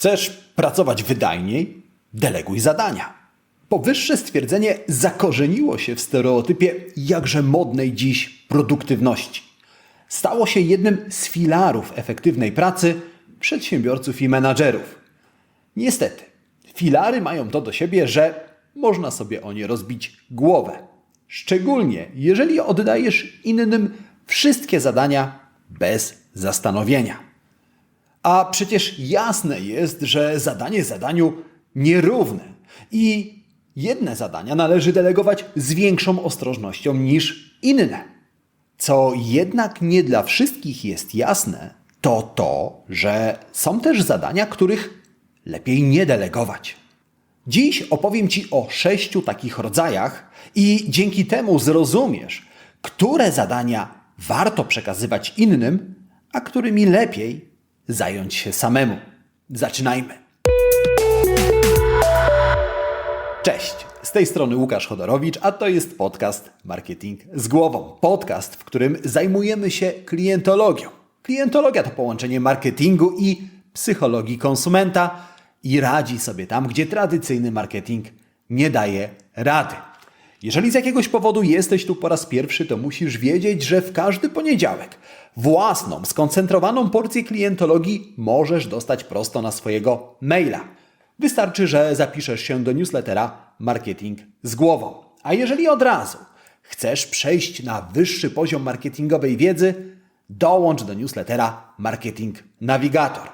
Chcesz pracować wydajniej? Deleguj zadania. Powyższe stwierdzenie zakorzeniło się w stereotypie jakże modnej dziś produktywności. Stało się jednym z filarów efektywnej pracy przedsiębiorców i menadżerów. Niestety, filary mają to do siebie, że można sobie o nie rozbić głowę. Szczególnie jeżeli oddajesz innym wszystkie zadania bez zastanowienia. A przecież jasne jest, że zadanie zadaniu nierówne i jedne zadania należy delegować z większą ostrożnością niż inne. Co jednak nie dla wszystkich jest jasne, to to, że są też zadania, których lepiej nie delegować. Dziś opowiem Ci o sześciu takich rodzajach i dzięki temu zrozumiesz, które zadania warto przekazywać innym, a którymi lepiej zająć się samemu. Zaczynajmy. Cześć, z tej strony Łukasz Chodorowicz, a to jest podcast Marketing z głową. Podcast, w którym zajmujemy się klientologią. Klientologia to połączenie marketingu i psychologii konsumenta i radzi sobie tam, gdzie tradycyjny marketing nie daje rady. Jeżeli z jakiegoś powodu jesteś tu po raz pierwszy, to musisz wiedzieć, że w każdy poniedziałek własną, skoncentrowaną porcję klientologii możesz dostać prosto na swojego maila. Wystarczy, że zapiszesz się do newslettera Marketing z głową. A jeżeli od razu chcesz przejść na wyższy poziom marketingowej wiedzy, dołącz do newslettera Marketing Navigator.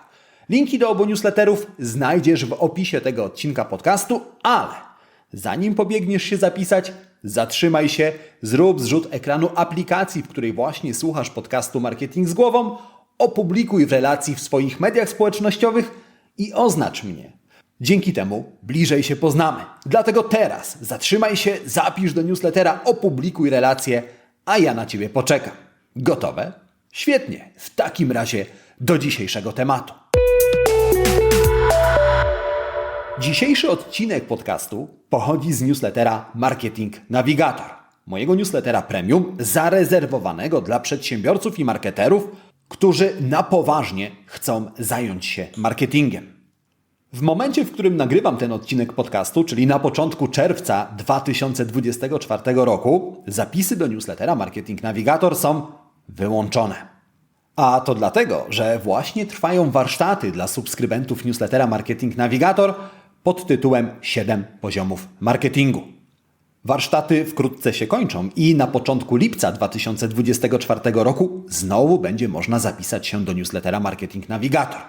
Linki do obu newsletterów znajdziesz w opisie tego odcinka podcastu, ale zanim pobiegniesz się zapisać, zatrzymaj się, zrób zrzut ekranu aplikacji, w której właśnie słuchasz podcastu Marketing z głową, opublikuj w relacji w swoich mediach społecznościowych i oznacz mnie. Dzięki temu bliżej się poznamy. Dlatego teraz zatrzymaj się, zapisz do newslettera, opublikuj relację, a ja na Ciebie poczekam. Gotowe? Świetnie. W takim razie do dzisiejszego tematu. Dzisiejszy odcinek podcastu pochodzi z newslettera Marketing Navigator, mojego newslettera premium zarezerwowanego dla przedsiębiorców i marketerów, którzy na poważnie chcą zająć się marketingiem. W momencie, w którym nagrywam ten odcinek podcastu, czyli na początku czerwca 2024 roku, zapisy do newslettera Marketing Navigator są wyłączone. A to dlatego, że właśnie trwają warsztaty dla subskrybentów newslettera Marketing Navigator pod tytułem 7 poziomów marketingu. Warsztaty wkrótce się kończą i na początku lipca 2024 roku znowu będzie można zapisać się do newslettera Marketing Navigator.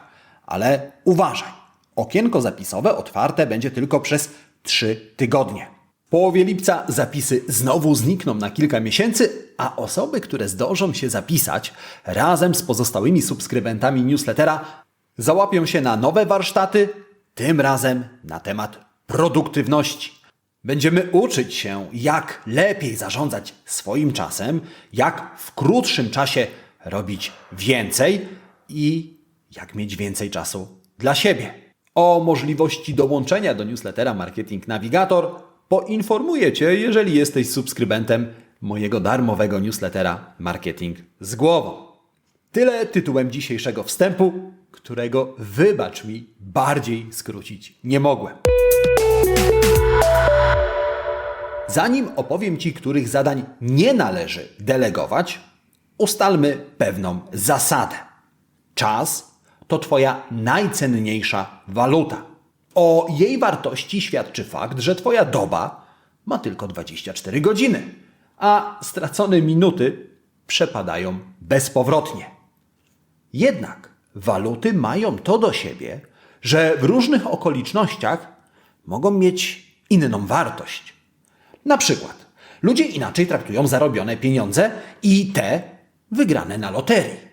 Ale uważaj, okienko zapisowe otwarte będzie tylko przez 3 tygodnie. W połowie lipca zapisy znowu znikną na kilka miesięcy, a osoby, które zdążą się zapisać razem z pozostałymi subskrybentami newslettera załapią się na nowe warsztaty, tym razem na temat produktywności. Będziemy uczyć się, jak lepiej zarządzać swoim czasem, jak w krótszym czasie robić więcej i jak mieć więcej czasu dla siebie. O możliwości dołączenia do newslettera Marketing Navigator poinformuję Cię, jeżeli jesteś subskrybentem mojego darmowego newslettera Marketing z głową. Tyle tytułem dzisiejszego wstępu, którego wybacz mi bardziej skrócić nie mogłem. Zanim opowiem Ci, których zadań nie należy delegować, ustalmy pewną zasadę. Czas to Twoja najcenniejsza waluta. O jej wartości świadczy fakt, że Twoja doba ma tylko 24 godziny, a stracone minuty przepadają bezpowrotnie. Jednak waluty mają to do siebie, że w różnych okolicznościach mogą mieć inną wartość. Na przykład, ludzie inaczej traktują zarobione pieniądze i te wygrane na loterii.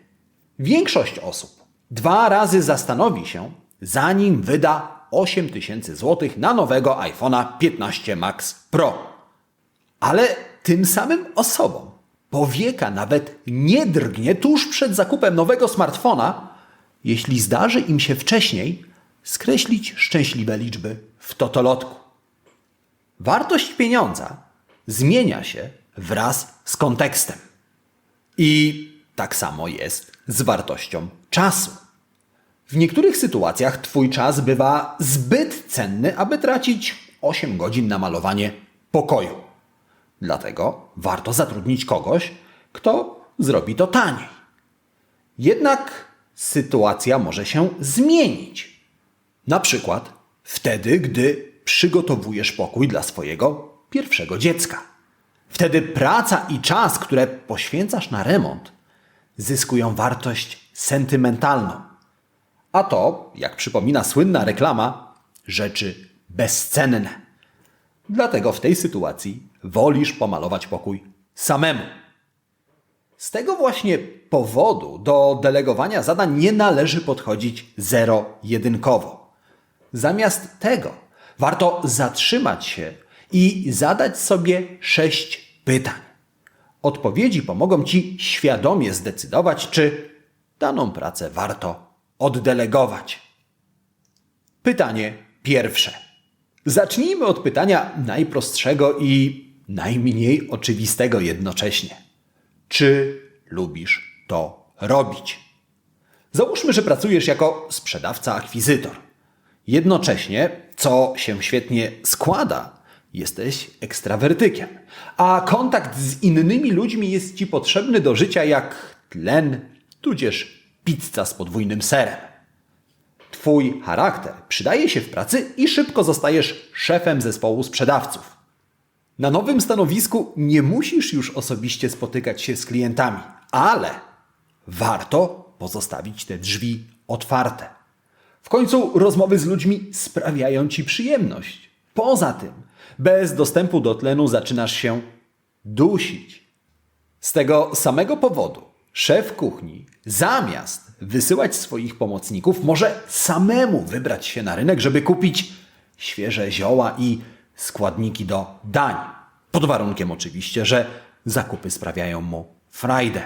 Większość osób dwa razy zastanowi się, zanim wyda 8 tysięcy złotych na nowego iPhone'a 15 Max Pro. Ale tym samym osobom powieka nawet nie drgnie tuż przed zakupem nowego smartfona, jeśli zdarzy im się wcześniej skreślić szczęśliwe liczby w totolotku. Wartość pieniądza zmienia się wraz z kontekstem. I tak samo jest z wartością czasu. W niektórych sytuacjach Twój czas bywa zbyt cenny, aby tracić 8 godzin na malowanie pokoju. Dlatego warto zatrudnić kogoś, kto zrobi to taniej. Jednak sytuacja może się zmienić. Na przykład wtedy, gdy przygotowujesz pokój dla swojego pierwszego dziecka. Wtedy praca i czas, które poświęcasz na remont, zyskują wartość sentymentalną. A to, jak przypomina słynna reklama, rzeczy bezcenne. Dlatego w tej sytuacji wolisz pomalować pokój samemu. Z tego właśnie powodu do delegowania zadań nie należy podchodzić zero-jedynkowo. Zamiast tego warto zatrzymać się i zadać sobie sześć pytań. Odpowiedzi pomogą Ci świadomie zdecydować, czy daną pracę warto oddelegować. Pytanie pierwsze. Zacznijmy od pytania najprostszego i najmniej oczywistego jednocześnie. Czy lubisz to robić? Załóżmy, że pracujesz jako sprzedawca-akwizytor. Jednocześnie, co się świetnie składa, jesteś ekstrawertykiem, a kontakt z innymi ludźmi jest ci potrzebny do życia jak tlen, tudzież pizza z podwójnym serem. Twój charakter przydaje się w pracy i szybko zostajesz szefem zespołu sprzedawców. Na nowym stanowisku nie musisz już osobiście spotykać się z klientami, ale warto pozostawić te drzwi otwarte. W końcu rozmowy z ludźmi sprawiają ci przyjemność. Poza tym, bez dostępu do tlenu zaczynasz się dusić. Z tego samego powodu szef kuchni, zamiast wysyłać swoich pomocników, może samemu wybrać się na rynek, żeby kupić świeże zioła i składniki do dań. Pod warunkiem oczywiście, że zakupy sprawiają mu frajdę.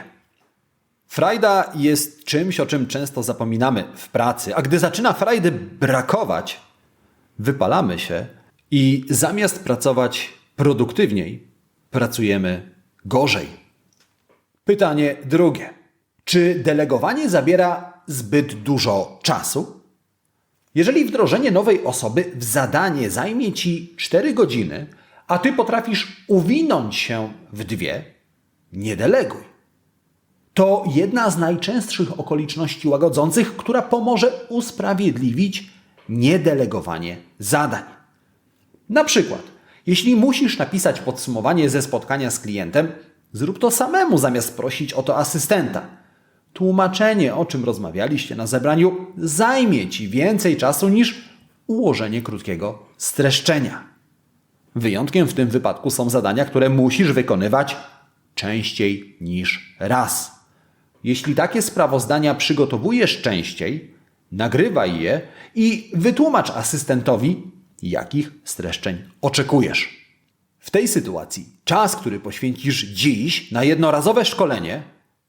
Frajda jest czymś, o czym często zapominamy w pracy, a gdy zaczyna frajdy brakować, wypalamy się i zamiast pracować produktywniej, pracujemy gorzej. Pytanie drugie. Czy delegowanie zabiera zbyt dużo czasu? Jeżeli wdrożenie nowej osoby w zadanie zajmie ci 4 godziny, a ty potrafisz uwinąć się w dwie, nie deleguj. To jedna z najczęstszych okoliczności łagodzących, która pomoże usprawiedliwić niedelegowanie zadań. Na przykład, jeśli musisz napisać podsumowanie ze spotkania z klientem, zrób to samemu zamiast prosić o to asystenta. Tłumaczenie, o czym rozmawialiście na zebraniu, zajmie ci więcej czasu niż ułożenie krótkiego streszczenia. Wyjątkiem w tym wypadku są zadania, które musisz wykonywać częściej niż raz. Jeśli takie sprawozdania przygotowujesz częściej, nagrywaj je i wytłumacz asystentowi, jakich streszczeń oczekujesz. W tej sytuacji czas, który poświęcisz dziś na jednorazowe szkolenie,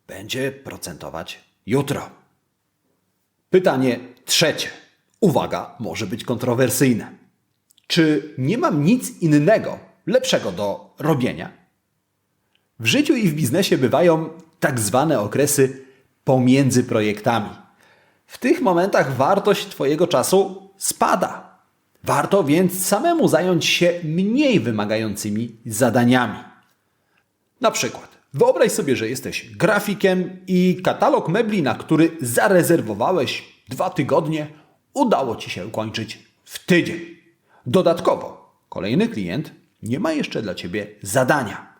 będzie procentować jutro. Pytanie trzecie. Uwaga, może być kontrowersyjne. Czy nie mam nic innego, lepszego do robienia? W życiu i w biznesie bywają tak zwane okresy pomiędzy projektami. W tych momentach wartość Twojego czasu spada. Warto więc samemu zająć się mniej wymagającymi zadaniami. Na przykład, wyobraź sobie, że jesteś grafikiem i katalog mebli, na który zarezerwowałeś dwa tygodnie, udało Ci się ukończyć w tydzień. Dodatkowo, kolejny klient nie ma jeszcze dla Ciebie zadania.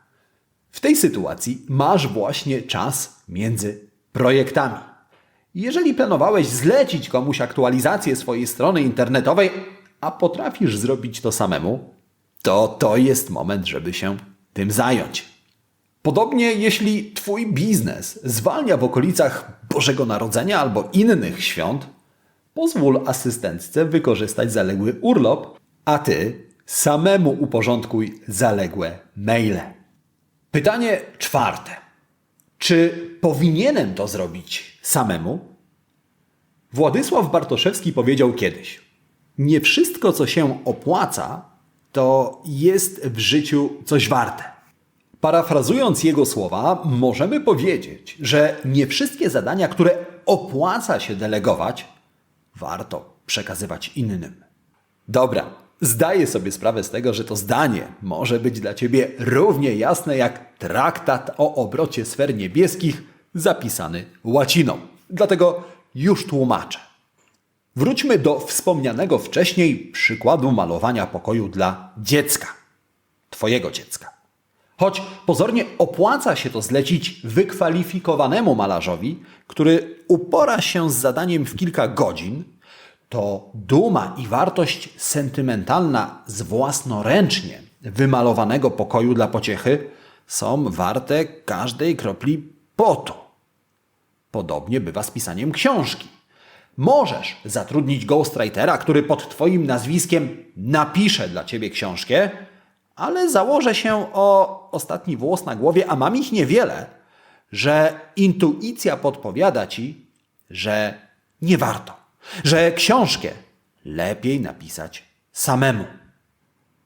W tej sytuacji masz właśnie czas między projektami. Jeżeli planowałeś zlecić komuś aktualizację swojej strony internetowej, a potrafisz zrobić to samemu, to to jest moment, żeby się tym zająć. Podobnie jeśli Twój biznes zwalnia w okolicach Bożego Narodzenia albo innych świąt, pozwól asystentce wykorzystać zaległy urlop, a Ty samemu uporządkuj zaległe maile. Pytanie czwarte. Czy powinienem to zrobić samemu? Władysław Bartoszewski powiedział kiedyś: Nie wszystko, co się opłaca, to jest w życiu coś warte. Parafrazując jego słowa, możemy powiedzieć, że nie wszystkie zadania, które opłaca się delegować, warto przekazywać innym. Dobra, zdaję sobie sprawę z tego, że to zdanie może być dla Ciebie równie jasne jak traktat o obrocie sfer niebieskich zapisany łaciną. Dlatego już tłumaczę. Wróćmy do wspomnianego wcześniej przykładu malowania pokoju dla dziecka. Twojego dziecka. Choć pozornie opłaca się to zlecić wykwalifikowanemu malarzowi, który upora się z zadaniem w kilka godzin, to duma i wartość sentymentalna z własnoręcznie wymalowanego pokoju dla pociechy są warte każdej kropli potu. Podobnie bywa z pisaniem książki. Możesz zatrudnić ghostwritera, który pod Twoim nazwiskiem napisze dla Ciebie książkę, ale założę się o ostatni włos na głowie, a mam ich niewiele, że intuicja podpowiada Ci, że nie warto, że książkę lepiej napisać samemu.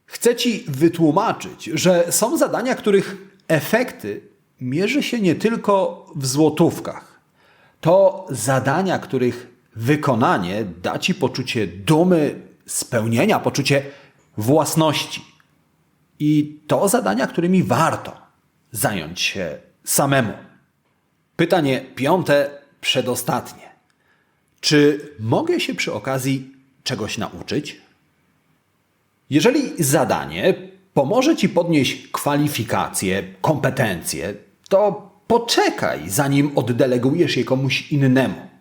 Chcę Ci wytłumaczyć, że są zadania, których efekty mierzy się nie tylko w złotówkach. To zadania, których wykonanie da Ci poczucie dumy, spełnienia, poczucie własności. I to zadania, którymi warto zająć się samemu. Pytanie piąte, przedostatnie. Czy mogę się przy okazji czegoś nauczyć? Jeżeli zadanie pomoże Ci podnieść kwalifikacje, kompetencje, to poczekaj, zanim oddelegujesz je komuś innemu.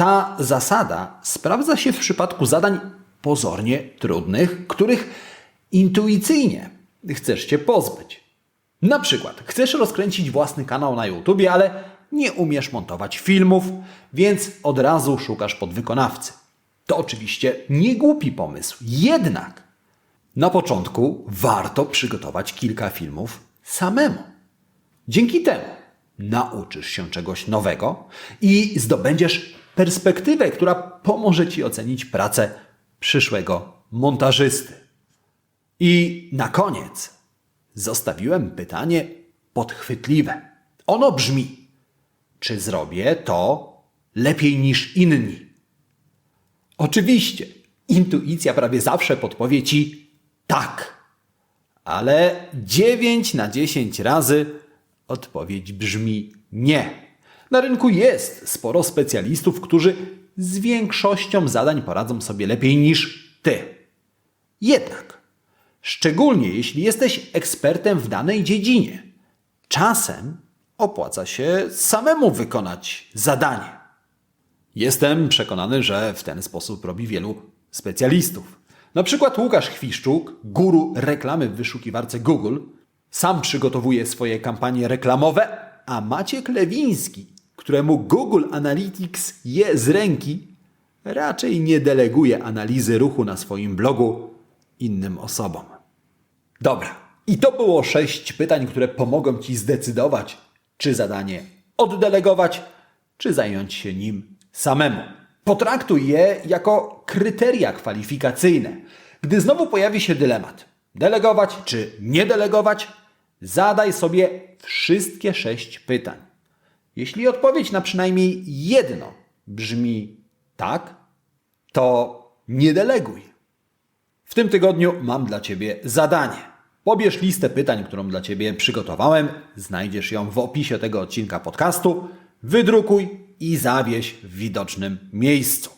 Ta zasada sprawdza się w przypadku zadań pozornie trudnych, których intuicyjnie chcesz się pozbyć. Na przykład chcesz rozkręcić własny kanał na YouTube, ale nie umiesz montować filmów, więc od razu szukasz podwykonawcy. To oczywiście nie głupi pomysł, jednak na początku warto przygotować kilka filmów samemu. Dzięki temu nauczysz się czegoś nowego i zdobędziesz perspektywę, która pomoże Ci ocenić pracę przyszłego montażysty. I na koniec zostawiłem pytanie podchwytliwe. Ono brzmi: czy zrobię to lepiej niż inni? Oczywiście, intuicja prawie zawsze podpowie ci tak, ale 9 na 10 razy odpowiedź brzmi nie. Na rynku jest sporo specjalistów, którzy z większością zadań poradzą sobie lepiej niż ty. Jednak, szczególnie jeśli jesteś ekspertem w danej dziedzinie, czasem opłaca się samemu wykonać zadanie. Jestem przekonany, że w ten sposób robi wielu specjalistów. Na przykład Łukasz Chwiszczuk, guru reklamy w wyszukiwarce Google, sam przygotowuje swoje kampanie reklamowe, a Maciek Lewiński, któremu Google Analytics je z ręki, raczej nie deleguje analizy ruchu na swoim blogu innym osobom. Dobra, i to było sześć pytań, które pomogą Ci zdecydować, czy zadanie oddelegować, czy zająć się nim samemu. Potraktuj je jako kryteria kwalifikacyjne. Gdy znowu pojawi się dylemat, delegować czy nie delegować, zadaj sobie wszystkie sześć pytań. Jeśli odpowiedź na przynajmniej jedno brzmi tak, to nie deleguj. W tym tygodniu mam dla Ciebie zadanie. Pobierz listę pytań, którą dla Ciebie przygotowałem. Znajdziesz ją w opisie tego odcinka podcastu. Wydrukuj i zawieś w widocznym miejscu.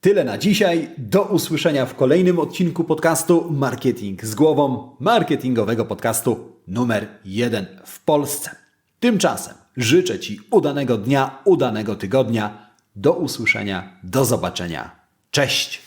Tyle na dzisiaj. Do usłyszenia w kolejnym odcinku podcastu Marketing z głową, marketingowego podcastu numer jeden w Polsce. Tymczasem życzę Ci udanego dnia, udanego tygodnia. Do usłyszenia, do zobaczenia. Cześć!